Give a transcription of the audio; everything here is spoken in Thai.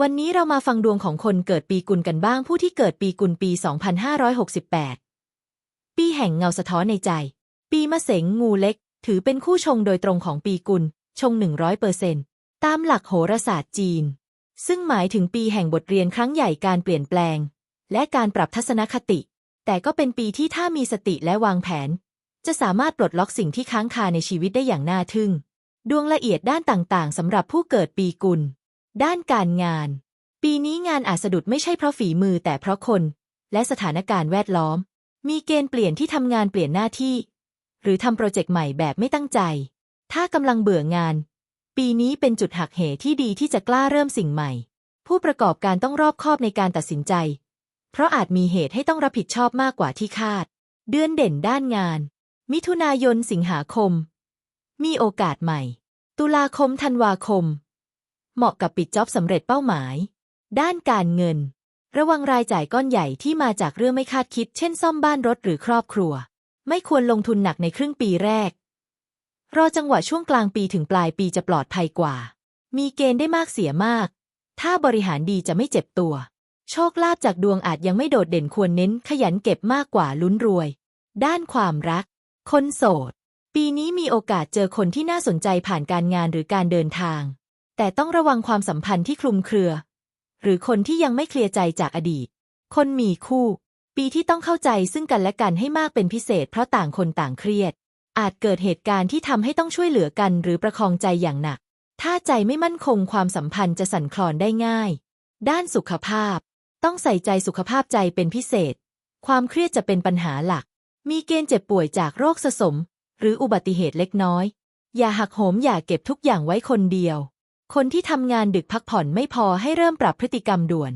วันนี้เรามาฟังดวงของคนเกิดปีกุลกันบ้างผู้ที่เกิดปีกุลปี 2568 ปีแห่งเงาสะท้อนในใจ ปีมะเสงงูเล็ก ถือเป็นคู่ชงโดยตรงของปีกุล ชง 100เปอร์เซนตามหลักโหราศาสตร์จีน ซึ่งหมายถึงปีแห่งบทเรียนครั้งใหญ่การเปลี่ยนแปลง และการปรับทัศนคติ แต่ก็เป็นปีที่ถ้ามีสติและวางแผน จะสามารถปลดล็อกสิ่งที่ค้างคาในชีวิตได้อย่างน่าทึ่ง ดวงละเอียดด้านต่างๆสำหรับผู้เกิดปีกุล ด้านการงาน ปีนี้งานอาจสะดุดไม่ใช่เพราะฝีมือแต่เพราะคน และสถานการณ์แวดล้อม มีเกณฑ์เปลี่ยนที่ทำงานเปลี่ยนหน้าที่ หรือทำโปรเจกต์ใหม่แบบไม่ตั้งใจ ถ้ากำลังเบื่องาน ปีนี้เป็นจุดหักเหที่ดีที่จะกล้าเริ่มสิ่งใหม่ ผู้ประกอบการต้องรอบคอบในการตัดสินใจ เพราะอาจมีเหตุให้ต้องรับผิดชอบมากกว่าที่คาด เดือนเด่นด้านงาน มิถุนายนสิงหาคม มีโอกาสใหม่ ตุลาคมธันวาคม เหมาะกับปิดจ็อบสำเร็จเป้าหมาย ด้านการเงิน ระวังรายจ่ายก้อนใหญ่ที่มาจากเรื่องไม่คาดคิด เช่น ซ่อมบ้านรถหรือครอบครัว ไม่ควรลงทุนหนักในครึ่งปีแรก รอจังหวะช่วงกลางปีถึงปลายปีจะปลอดภัยกว่า มีเกณฑ์ได้มากเสียมาก ถ้าบริหารดีจะไม่เจ็บตัว โชคลาภจากดวงอาจยังไม่โดดเด่นควรเน้นขยันเก็บมากกว่าลุ้นรวย ด้านความรัก คนโสด ปีนี้มีโอกาสเจอคนที่น่าสนใจผ่านการงานหรือการเดินทาง แต่ต้องระวังความสัมพันธ์ที่คลุมเครือ หรือคนที่ยังไม่เคลียร์ใจจากอดีต คนมีคู่ ปีที่ต้องเข้าใจซึ่งกันและกันให้มากเป็นพิเศษ เพราะต่างคนต่างเครียด อาจเกิดเหตุการณ์ที่ทำให้ต้องช่วยเหลือกันหรือประคองใจอย่างหนัก ถ้าใจไม่มั่นคงความสัมพันธ์จะสั่นคลอนได้ง่าย ด้านสุขภาพ ต้องใส่ใจสุขภาพใจเป็นพิเศษ ความเครียดจะเป็นปัญหาหลัก มีเกณฑ์เจ็บป่วยจากโรคสะสม หรืออุบัติเหตุเล็กน้อย อย่าหักโหมอย่าเก็บทุกอย่างไว้คนเดียว คนที่ทำงานดึกพักผ่อนไม่พอให้เริ่มปรับพฤติกรรมด่วน